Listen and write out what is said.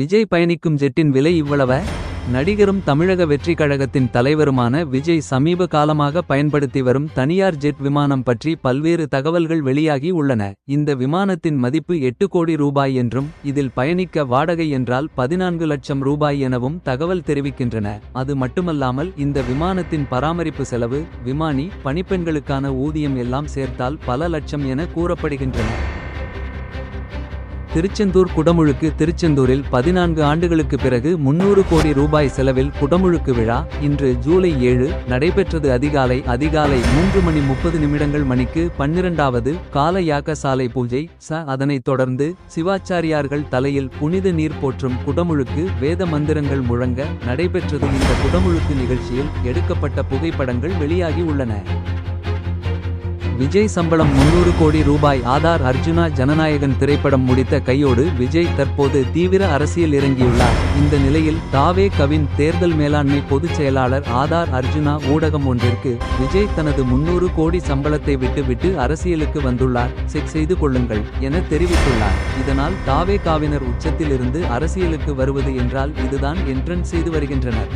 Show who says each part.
Speaker 1: விஜய் பயணிக்கும் ஜெட்டின் விலை இவ்வளவ? நடிகரும் தமிழக வெற்றி கழகத்தின் தலைவருமான விஜய் சமீப காலமாக பயன்படுத்தி வரும் தனியார் ஜெட் விமானம் பற்றி பல்வேறு தகவல்கள் வெளியாகி உள்ளன. இந்த விமானத்தின் மதிப்பு எட்டு கோடி ரூபாய் என்றும் இதில் பயணிக்க வாடகை என்றால் பதினான்கு லட்சம் ரூபாய் எனவும் தகவல் தெரிவிக்கின்றன. அது மட்டுமல்லாமல் இந்த விமானத்தின் பராமரிப்பு செலவு விமானி பணிப்பெண்களுக்கான ஊதியம் எல்லாம் சேர்த்தால் பல லட்சம் என கூறப்படுகின்றன. திருச்செந்தூர் குடமுழுக்கு திருச்செந்தூரில் பதினான்கு ஆண்டுகளுக்கு பிறகு முன்னூறு கோடி ரூபாய் செலவில் குடமுழுக்கு விழா இன்று ஜூலை ஏழு நடைபெற்றது. அதிகாலை அதிகாலை மூன்று மணி முப்பது நிமிடங்கள் மணிக்கு பன்னிரண்டாவது கால யாகசாலை பூஜை. ச அதனைத் தொடர்ந்து சிவாச்சாரியார்கள் தலையில் புனித நீர் போற்றும் குடமுழுக்கு வேத மந்திரங்கள் முழங்க நடைபெற்றது. இந்த குடமுழுக்கு நிகழ்ச்சியில் எடுக்கப்பட்ட புகைப்படங்கள் வெளியாகி உள்ளன. விஜய் சம்பளம் முன்னூறு கோடி ரூபாய். ஆதார் அர்ஜுனா ஜனநாயகன் திரைப்படம் முடித்த கையோடு விஜய் தற்போது தீவிர அரசியல் இறங்கியுள்ளார். இந்த நிலையில் தாவே கவின் தேர்தல் மேலாண்மை பொதுச் செயலாளர் ஆதார் அர்ஜுனா ஊடகம் ஒன்றிற்கு விஜய் தனது முன்னூறு கோடி சம்பளத்தை விட்டுவிட்டு அரசியலுக்கு வந்துள்ளார். செக் செய்து கொள்ளுங்கள் என தெரிவித்துள்ளார். இதனால் தாவே காவினர் உச்சத்தில் இருந்து அரசியலுக்கு வருவது என்றால் இதுதான் என்ட்ரன்ஸ் செய்து வருகின்றனர்.